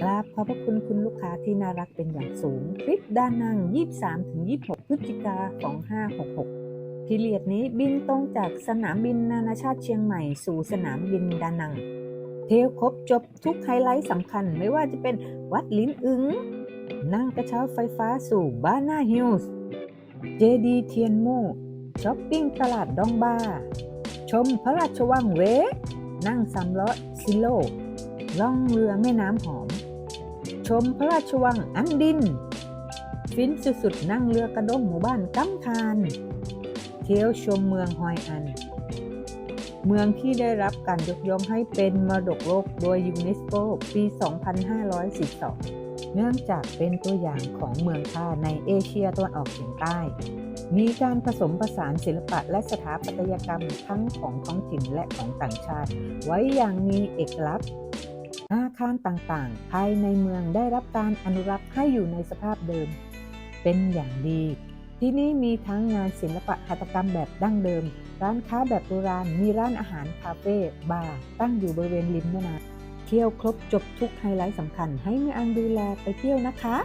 กราบขอบพระคุณคุณลูกค้าที่น่ารักเป็นอย่างสูง คลิปด้านนั่ง 23-26 พฤศจิกา 2566พีเรียดนี้บินตรงจากสนามบินนานาชาติเชียงใหม่สู่สนามบินดานัง เทลครบจบทุกไฮไลท์สำคัญไม่ว่าจะเป็นวัดลิ้นอึงนั่งกระเช้าไฟฟ้าสู่บ้านนาฮิลส์ เจดีเทียนโมช้อปปิ้งตลาดดองบาชมพระราชวังเว นั่งสามล้อซิโล ล่องเรือแม่น้ำหอม ชมพระราชวังอันดิน ฟินสุดๆนั่งเรือกระด้งหมู่บ้านกัมคานเที่ยวชมเมืองฮอยอัน เมืองที่ได้รับการยกย่องให้เป็นมรดกโลกโดยยูเนสโกปี 2512เนื่องจากเป็นตัวอย่างของเมืองท่าในเอเชียตะวันออกเฉียงใต้ มีการผสมผสานศิลปะและสถาปัตยกรรมทั้งของท้องถิ่นและของต่างชาติ ไว้อย่างมีเอกลักษณ์ อาคารต่างๆ ภายในเมืองได้รับการอนุรักษ์ให้อยู่ในสภาพเดิม เป็นอย่างดี ที่นี่มีทั้งงานศิลปะหัตถกรรมแบบดั้งเดิม ร้านค้าแบบโบราณ มีร้านอาหารคาเฟ่บาร์ตั้งอยู่บริเวณริมแม่น้ำเที่ยวครบจบทุกไฮไลท์สำคัญให้เมือังดูแลไปเที่ยวนะคะ